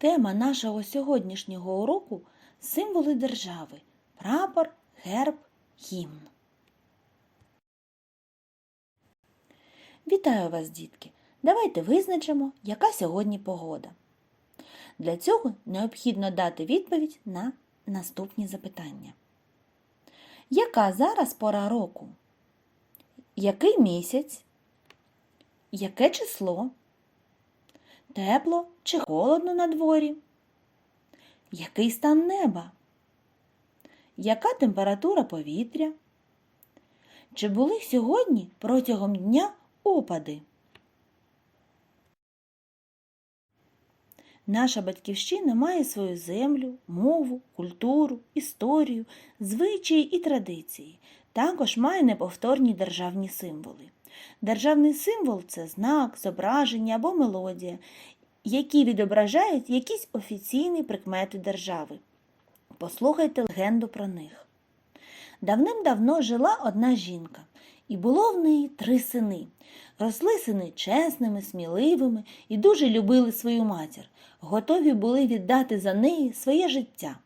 Тема нашого сьогоднішнього уроку символи держави прапор, герб, гімн. Вітаю вас, дітки! Давайте визначимо, яка сьогодні погода. Для цього необхідно дати відповідь на наступні запитання. Яка зараз пора року? Який місяць? Яке число? Тепло чи холодно на дворі? Який стан неба? Яка температура повітря? Чи були сьогодні протягом дня опади? Наша батьківщина має свою землю, мову, культуру, історію, звичаї і традиції. Також має неповторні державні символи. Державний символ це знак, зображення або мелодія, які відображають якісь офіційні прикмети держави. Послухайте легенду про них. Давним-давно жила одна жінка, і було в неї три сини. Росли сини чесними, сміливими і дуже любили свою матір, готові були віддати за неї своє життя.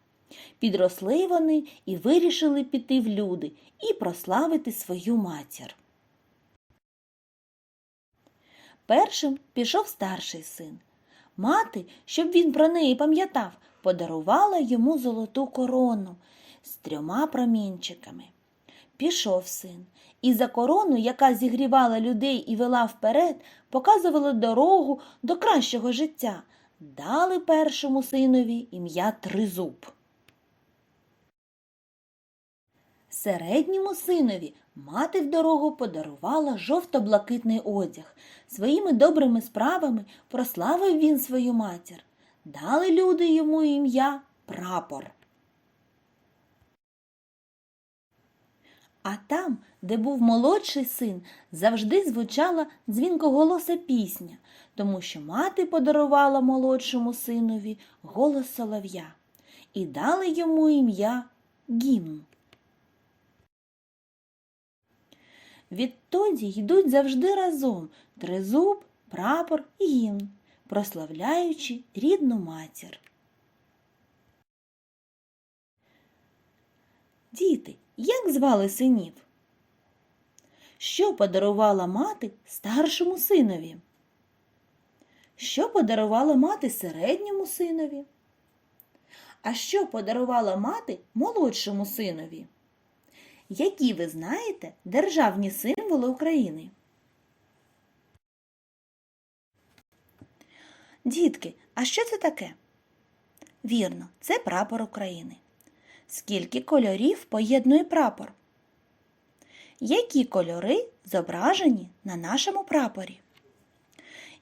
Підросли вони і вирішили піти в люди і прославити свою матір. Першим пішов старший син. Мати, щоб він про неї пам'ятав, подарувала йому золоту корону з трьома промінчиками. Пішов син, і за корону, яка зігрівала людей і вела вперед, показувала дорогу до кращого життя. Дали першому синові ім'я Тризуб. Середньому синові мати в дорогу подарувала жовто-блакитний одяг. Своїми добрими справами прославив він свою матір. Дали люди йому ім'я прапор. А там, де був молодший син, завжди звучала дзвінкоголоса пісня, тому що мати подарувала молодшому синові голос солов'я і дали йому ім'я гімн. Відтоді йдуть завжди разом тризуб, прапор і гімн, прославляючи рідну матір. Діти, як звали синів? Що подарувала мати старшому синові? Що подарувала мати середньому синові? А що подарувала мати молодшому синові? Які ви знаєте державні символи України? Дітки, а що це таке? Вірно, це прапор України. Скільки кольорів поєднує прапор? Які кольори зображені на нашому прапорі?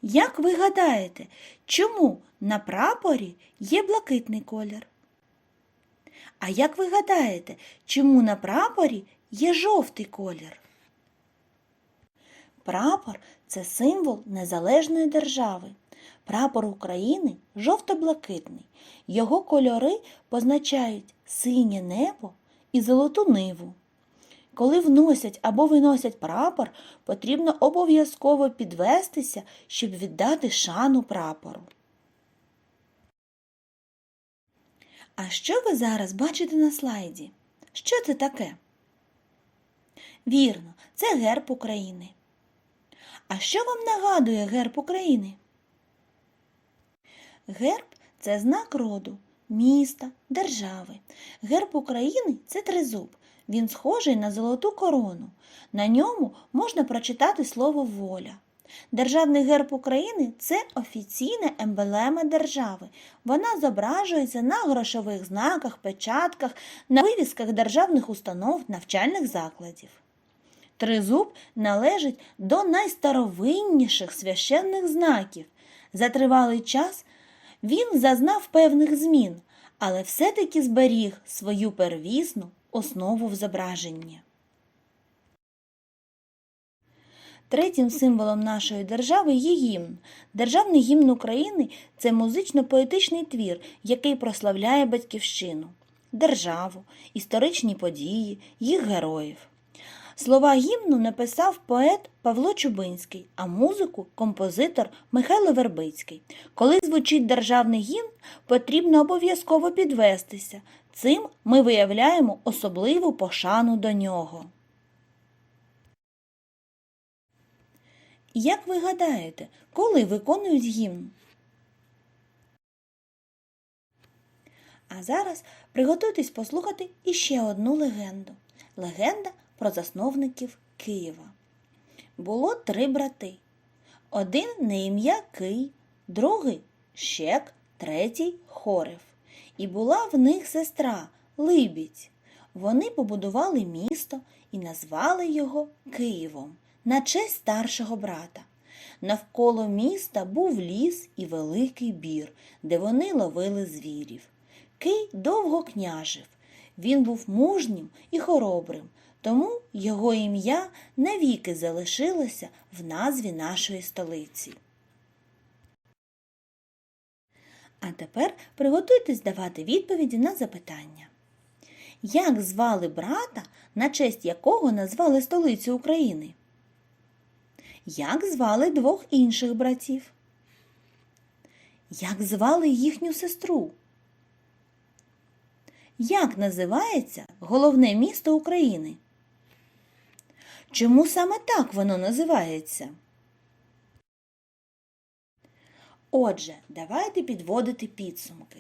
Як ви гадаєте, чому на прапорі є блакитний колір? А як ви гадаєте, чому на прапорі є жовтий колір? Прапор це символ незалежної держави. Прапор України жовто-блакитний. Його кольори позначають синє небо і золоту ниву. Коли вносять або виносять прапор, потрібно обов'язково підвестися, щоб віддати шану прапору. А що ви зараз бачите на слайді? Що це таке? Вірно, це герб України. А що вам нагадує герб України? Герб це знак роду, міста, держави. Герб України це тризуб. Він схожий на золоту корону. На ньому можна прочитати слово воля. Державний герб України це офіційна емблема держави. Вона зображується на грошових знаках, печатках, на вивісках державних установ, навчальних закладів. Тризуб належить до найстаровинніших священних знаків. За тривалий час він зазнав певних змін, але все-таки зберіг свою первісну основу в зображенні. Третім символом нашої держави є гімн. Державний гімн України це музично-поетичний твір, який прославляє батьківщину, державу, історичні події, їх героїв. Слова гімну написав поет Павло Чубинський, а музику композитор Михайло Вербицький. Коли звучить державний гімн, потрібно обов'язково підвестися. Цим ми виявляємо особливу пошану до нього. Як ви гадаєте, коли виконують гімн? А зараз приготуйтесь послухати іще одну легенду. Легенда про засновників Києва. Було три брати. Один на ім'я Кий, другий Щек, третій Хорев. І була в них сестра Либідь. Вони побудували місто і назвали його Києвом на честь старшого брата. Навколо міста був ліс і великий бір, де вони ловили звірів. Кий довго княжив. Він був мужнім і хоробрим, тому його ім'я навіки залишилося в назві нашої столиці. А тепер приготуйтесь давати відповіді на запитання. Як звали брата, на честь якого назвали столицю України? Як звали двох інших братів? Як звали їхню сестру? Як називається головне місто України? Чому саме так воно називається? Отже, давайте підводити підсумки.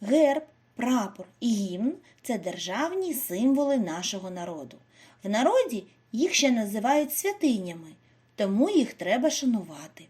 Герб, прапор і гімн це державні символи нашого народу. В народі їх ще називають святинями, тому їх треба шанувати.